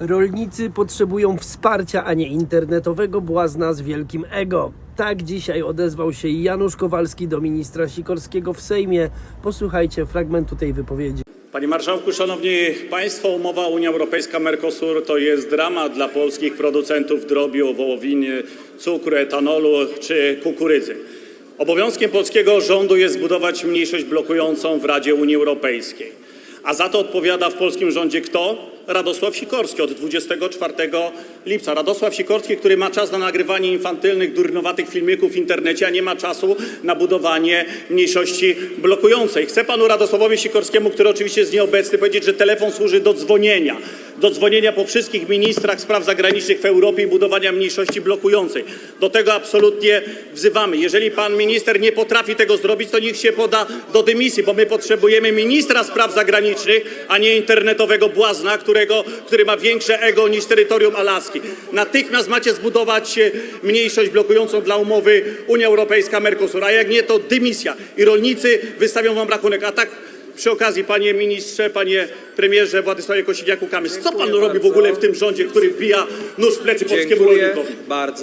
Rolnicy potrzebują wsparcia, a nie internetowego błazna z wielkim ego. Tak dzisiaj odezwał się Janusz Kowalski do ministra Sikorskiego w Sejmie. Posłuchajcie fragmentu tej wypowiedzi. Panie Marszałku, Szanowni Państwo, umowa Unia Europejska-Mercosur to jest dramat dla polskich producentów drobiu, wołowiny, cukru, etanolu czy kukurydzy. Obowiązkiem polskiego rządu jest zbudować mniejszość blokującą w Radzie Unii Europejskiej. A za to odpowiada w polskim rządzie kto? Radosław Sikorski od 24 lipca. Radosław Sikorski, który ma czas na nagrywanie infantylnych, durnowatych filmików w internecie, a nie ma czasu na budowanie mniejszości blokującej. Chcę panu Radosławowi Sikorskiemu, który oczywiście jest nieobecny, powiedzieć, że telefon służy do dzwonienia. Do dzwonienia po wszystkich ministrach spraw zagranicznych w Europie i budowania mniejszości blokującej. Do tego absolutnie wzywamy. Jeżeli pan minister nie potrafi tego zrobić, to niech się poda do dymisji, bo my potrzebujemy ministra spraw zagranicznych, a nie internetowego błazna, którego, który ma większe ego niż terytorium Alaski. Natychmiast macie zbudować e, mniejszość blokującą dla umowy Unia Europejska-Mercosur, a jak nie, to dymisja. I rolnicy wystawią wam rachunek. A tak przy okazji, panie ministrze, panie premierze Władysławie Kosiniaku-Kamysz, co pan robi w ogóle w tym rządzie, który wbija nóż w plecy polskiemu Dziękuję rolnikowi? bardzo.